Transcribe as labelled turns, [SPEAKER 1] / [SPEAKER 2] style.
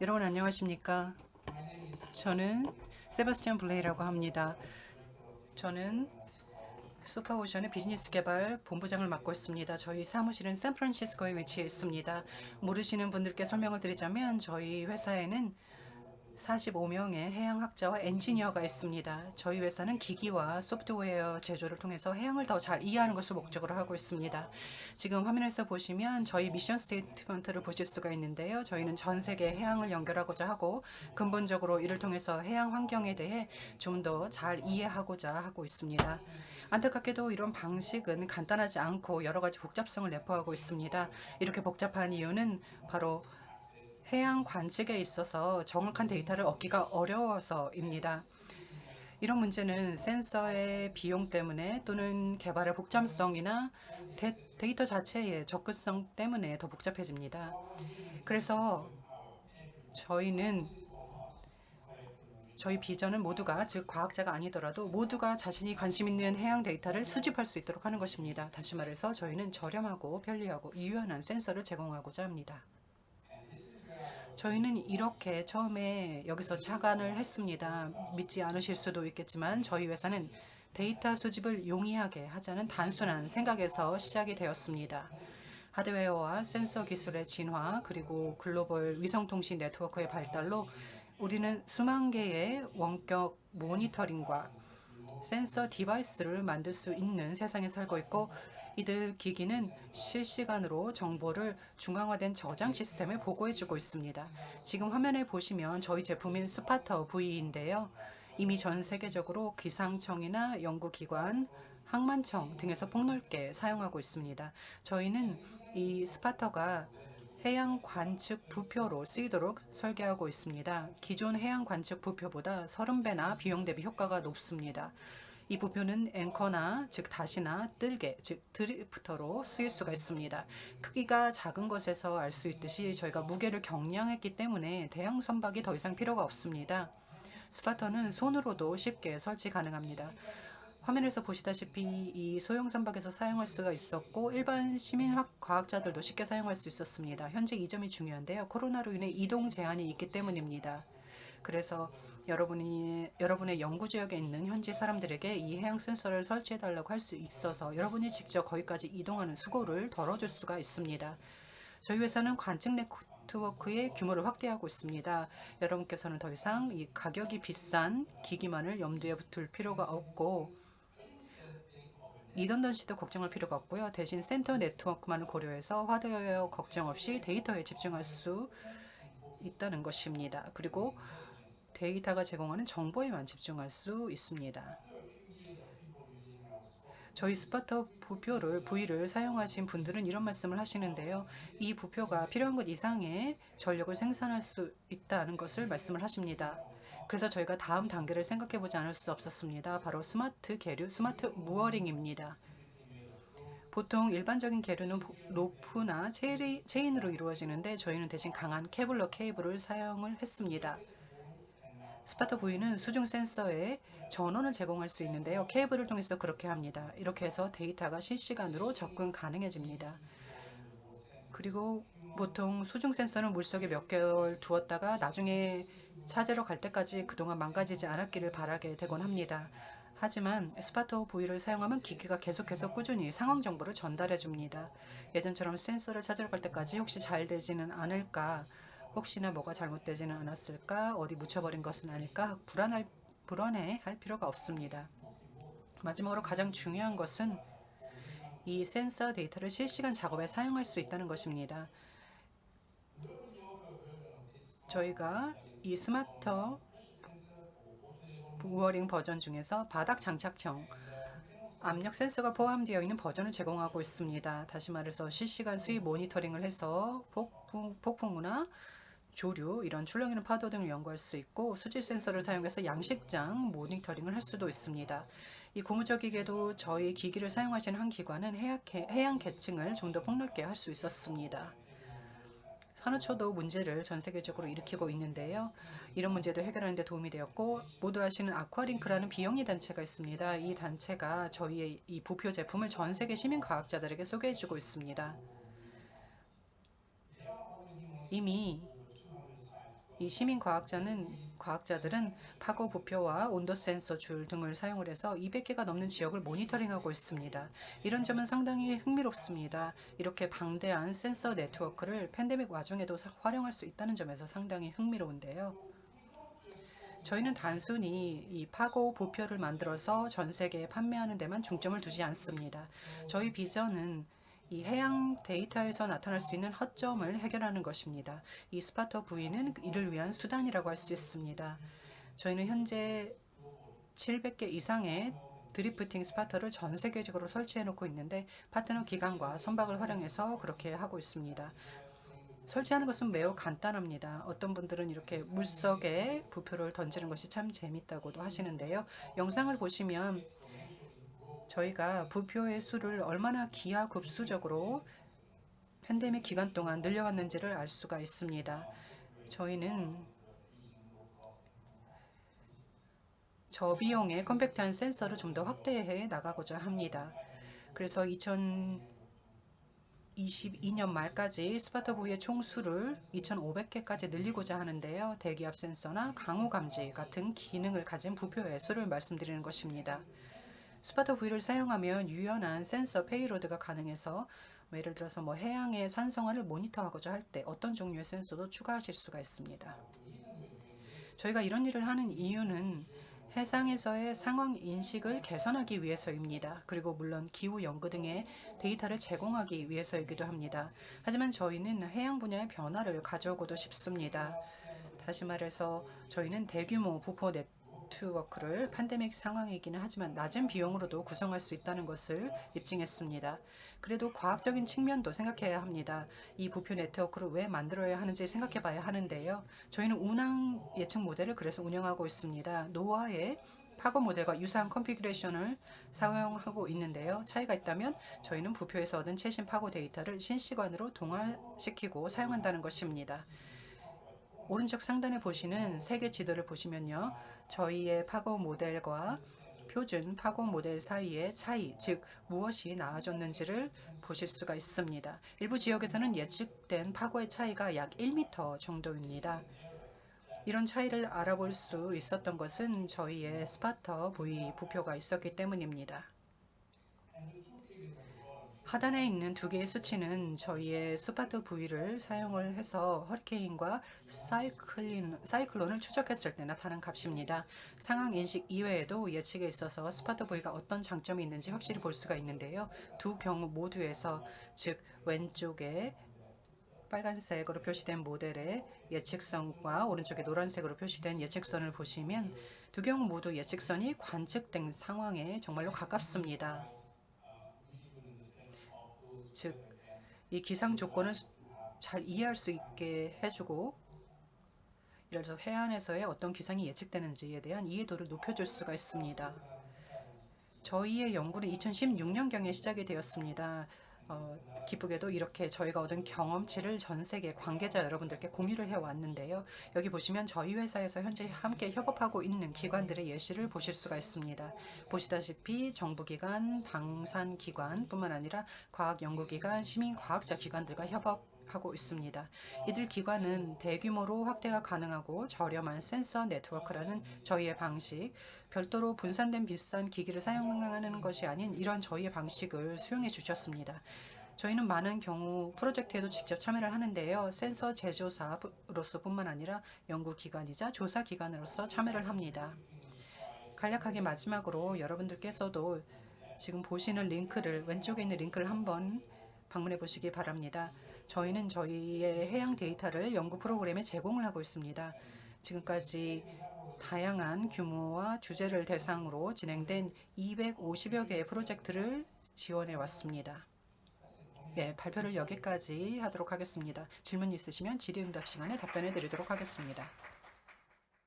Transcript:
[SPEAKER 1] 여러분 안녕하십니까? 저는 세바스티안 블레이라고 합니다. 저는 소파오션의 비즈니스 개발 본부장을 맡고 있습니다. 저희 사무실은 샌프란시스코에 위치해 있습니다. 모르시는 분들께 설명을 드리자면 저희 회사에는 45명의 해양학자와 엔지니어가 있습니다. 저희 회사는 기기와 소프트웨어 제조를 통해서 해양을 더 잘 이해하는 것을 목적으로 하고 있습니다. 지금 화면에서 보시면 저희 미션 스테이트먼트를 보실 수가 있는데요. 저희는 전 세계 해양을 연결하고자 하고 근본적으로 이를 통해서 해양 환경에 대해 좀 더 잘 이해하고자 하고 있습니다. 안타깝게도 이런 방식은 간단하지 않고 여러 가지 복잡성을 내포하고 있습니다. 이렇게 복잡한 이유는 바로 해양 관측에 있어서 정확한 데이터를 얻기가 어려워서입니다. 이런 문제는 센서의 비용 때문에 또는 개발의 복잡성이나 데, 데이터 자체의 접근성 때문에 더 복잡해집니다. 그래서 저희는 저희 비전은 모두가 즉 과학자가 아니더라도 모두가 자신이 관심 있는 해양 데이터를 수집할 수 있도록 하는 것입니다. 다시 말해서 저희는 저렴하고 편리하고 유연한 센서를 제공하고자 합니다. 저희는 이렇게 처음에 여기서 착안을 했습니다. 믿지 않으실 수도 있겠지만 저희 회사는 데이터 수집을 용이하게 하자는 단순한 생각에서 시작이 되었습니다. 하드웨어와 센서 기술의 진화 그리고 글로벌 위성통신 네트워크의 발달로 우리는 수만 개의 원격 모니터링과 센서 디바이스를 만들 수 있는 세상에 살고 있고 이들 기기는 실시간으로 정보를 중앙화된 저장 시스템에 보고해주고 있습니다. 지금 화면에 보시면 저희 제품인 스파터 V인데요. 이미 전 세계적으로 기상청이나 연구기관, 항만청 등에서 폭넓게 사용하고 있습니다. 저희는 이 스파터가 해양 관측 부표로 쓰이도록 설계하고 있습니다. 기존 해양 관측 부표보다 30배나 비용 대비 효과가 높습니다. 이 부표는 앵커나 즉 다시나 뜰개 즉 드리프터로 쓰일 수가 있습니다. 크기가 작은 것에서 알 수 있듯이 저희가 무게를 경량했기 때문에 대형 선박이 더 이상 필요가 없습니다. 스파터는 손으로도 쉽게 설치 가능합니다. 화면에서 보시다시피 이 소형 선박에서 사용할 수가 있었고 일반 시민 과학자들도 쉽게 사용할 수 있었습니다. 현재 이 점이 중요한데요. 코로나로 인해 이동 제한이 있기 때문입니다. 그래서 여러분이 여러분의 연구 지역에 있는 현지 사람들에게 이 해양 센서를 설치해 달라고 할 수 있어서 여러분이 직접 거기까지 이동하는 수고를 덜어줄 수가 있습니다. 저희 회사는 관측 네트워크의 규모를 확대하고 있습니다. 여러분께서는 더 이상 이 가격이 비싼 기기만을 염두에 둘 필요가 없고 이던던 씨도 걱정할 필요가 없고요. 대신 센터 네트워크만을 고려해서 하드웨어 걱정 없이 데이터에 집중할 수 있다는 것입니다. 그리고 데이터가 제공하는 정보에만 집중할 수 있습니다. 저희 스파터 부표를 V를 사용하신 분들은 이런 말씀을 하시는데요. 이 부표가 필요한 것 이상의 전력을 생산할 수 있다는 것을 말씀을 하십니다. 그래서 저희가 다음 단계를 생각해 보지 않을 수 없었습니다. 바로 스마트 계류, 스마트 무어링입니다. 보통 일반적인 계류는 로프나 체인으로 이루어지는데 저희는 대신 강한 케블러 케이블을 사용을 했습니다. 스파터 V는 수중 센서에 전원을 제공할 수 있는데요. 케이블을 통해서 그렇게 합니다. 이렇게 해서 데이터가 실시간으로 접근 가능해집니다. 그리고 보통 수중 센서는 물속에 몇 개월 두었다가 나중에 찾으러 갈 때까지 그동안 망가지지 않았기를 바라게 되곤 합니다. 하지만 스파터 V를 사용하면 기기가 계속해서 꾸준히 상황 정보를 전달해 줍니다. 예전처럼 센서를 찾으러 갈 때까지 혹시 잘 되지는 않을까 혹시나 뭐가 잘못되지는 않았을까 어디 묻혀버린 것은 아닐까 불안할 불안해 할 필요가 없습니다. 마지막으로 가장 중요한 것은 이 센서 데이터를 실시간 작업에 사용할 수 있다는 것입니다. 저희가 이 스마터 우어링 버전 중에서 바닥 장착형 압력 센서가 포함되어 있는 버전을 제공하고 있습니다. 다시 말해서 실시간 수위 모니터링을 해서 폭풍, 폭풍우나 조류, 이런 출렁이는 파도 등을 연구할 수 있고 수질 센서를 사용해서 양식장 모니터링을 할 수도 있습니다. 이 고무적이게도 저희 기기를 사용하시는 한 기관은 해양 계층을 좀 더 폭넓게 할 수 있었습니다. 산호초도 문제를 전 세계적으로 일으키고 있는데요. 이런 문제도 해결하는 데 도움이 되었고 모두 아시는 아쿠아링크라는 비영리 단체가 있습니다. 이 단체가 저희의 이 부표 제품을 전 세계 시민 과학자들에게 소개해 주고 있습니다. 이미 이 시민 과학자는 과학자들은 파고 부표와 온도 센서 줄 등을 사용을 해서 200개가 넘는 지역을 모니터링하고 있습니다. 이런 점은 상당히 흥미롭습니다. 이렇게 방대한 센서 네트워크를 팬데믹 와중에도 사- 활용할 수 있다는 점에서 상당히 흥미로운데요. 저희는 단순히 이 파고 부표를 만들어서 전 세계에 판매하는 데만 중점을 두지 않습니다. 저희 비전은 이 해양 데이터에서 나타날 수 있는 허점을 해결하는 것입니다. 이 스파터 부위는 이를 위한 수단이라고 할 수 있습니다. 저희는 현재 700개 이상의 드리프팅 스파터를 전 세계적으로 설치해 놓고 있는데 파트너 기관과 선박을 활용해서 그렇게 하고 있습니다. 설치하는 것은 매우 간단합니다. 어떤 분들은 이렇게 물속에 부표를 던지는 것이 참 재밌다고도 하시는데요. 영상을 보시면 저희가 부표의 수를 얼마나 기하급수적으로 팬데믹 기간 동안 늘려왔는지를 알 수가 있습니다. 저희는 저비용의 컴팩트한 센서를 좀 더 확대해 나가고자 합니다. 그래서 2022년 말까지 스파터 부의 총수를 2,500개까지 늘리고자 하는데요. 대기압 센서나 강우 감지 같은 기능을 가진 부표의 수를 말씀드리는 것입니다. 스파터 V를 사용하면 유연한 센서 페이로드가 가능해서 뭐 예를 들어서 뭐 해양의 산성화를 모니터하고자 할 때 어떤 종류의 센서도 추가하실 수가 있습니다. 저희가 이런 일을 하는 이유는 해상에서의 상황 인식을 개선하기 위해서입니다. 그리고 물론 기후 연구 등의 데이터를 제공하기 위해서이기도 합니다. 하지만 저희는 해양 분야의 변화를 가져오고도 싶습니다. 다시 말해서 저희는 대규모 부포 네트 워크를 팬데믹 상황이기는 하지만 낮은 비용으로도 구성할 수 있다는 것을 입증했습니다. 그래도 과학적인 측면도 생각해야 합니다. 이 부표 네트워크를 왜 만들어야 하는지 생각해 봐야 하는데요. 저희는 운항 예측 모델을 그래서 운영하고 있습니다. 노아의 파고 모델과 유사한 컨피그레이션을 사용하고 있는데요. 차이가 있다면 저희는 부표에서 얻은 최신 파고 데이터를 실시간으로 동화시키고 사용한다는 것입니다. 오른쪽 상단에 보시는 세계 지도를 보시면요. 저희의 파고 모델과 표준 파고 모델 사이의 차이, 즉 무엇이 나아졌는지를 보실 수가 있습니다. 일부 지역에서는 예측된 파고의 차이가 약 1m 정도입니다. 이런 차이를 알아볼 수 있었던 것은 저희의 스파터 V 부표가 있었기 때문입니다. 하단에 있는 두 개의 수치는 저희의 스파터 V를 사용을 해서 허리케인과 사이클린, 사이클론을 추적했을 때 나타난 값입니다. 상황 인식 이외에도 예측에 있어서 스파터 V가 어떤 장점이 있는지 확실히 볼 수가 있는데요. 두 경우 모두에서 즉 왼쪽에 빨간색으로 표시된 모델의 예측선과 오른쪽에 노란색으로 표시된 예측선을 보시면 두 경우 모두 예측선이 관측된 상황에 정말로 가깝습니다. 즉, 이 기상 조건을 잘 이해할 수 있게 해주고 예를 들어서 해안에서의 어떤 기상이 예측되는지에 대한 이해도를 높여줄 수가 있습니다. 저희의 연구는 2016년경에 시작이 되었습니다. 어, 기쁘게도 이렇게 저희가 얻은 경험치를 전 세계 관계자 여러분들께 공유를 해왔는데요. 여기 보시면 저희 회사에서 현재 함께 협업하고 있는 기관들의 예시를 보실 수가 있습니다. 보시다시피 정부기관, 방산기관 뿐만 아니라 과학연구기관, 시민과학자 기관들과 협업 하고 있습니다. 이들 기관은 대규모로 확대가 가능하고 저렴한 센서 네트워크라는 저희의 방식, 별도로 분산된 비싼 기기를 사용하는 것이 아닌 이런 저희의 방식을 수용해 주셨습니다. 저희는 많은 경우 프로젝트에도 직접 참여를 하는데요. 센서 제조사로서 뿐만 아니라 연구기관이자 조사기관으로서 참여를 합니다. 간략하게 마지막으로 여러분들께서도 지금 보시는 링크를 왼쪽에 있는 링크를 한번 방문해 보시기 바랍니다. 저희는 저희의 해양 데이터를 연구 프로그램에 제공을 하고 있습니다. 지금까지 다양한 규모와 주제를 대상으로 진행된 250여 개의 프로젝트를 지원해 왔습니다. 네, 발표를 여기까지 하도록 하겠습니다. 질문 있으시면 질의응답 시간에 답변해 드리도록 하겠습니다.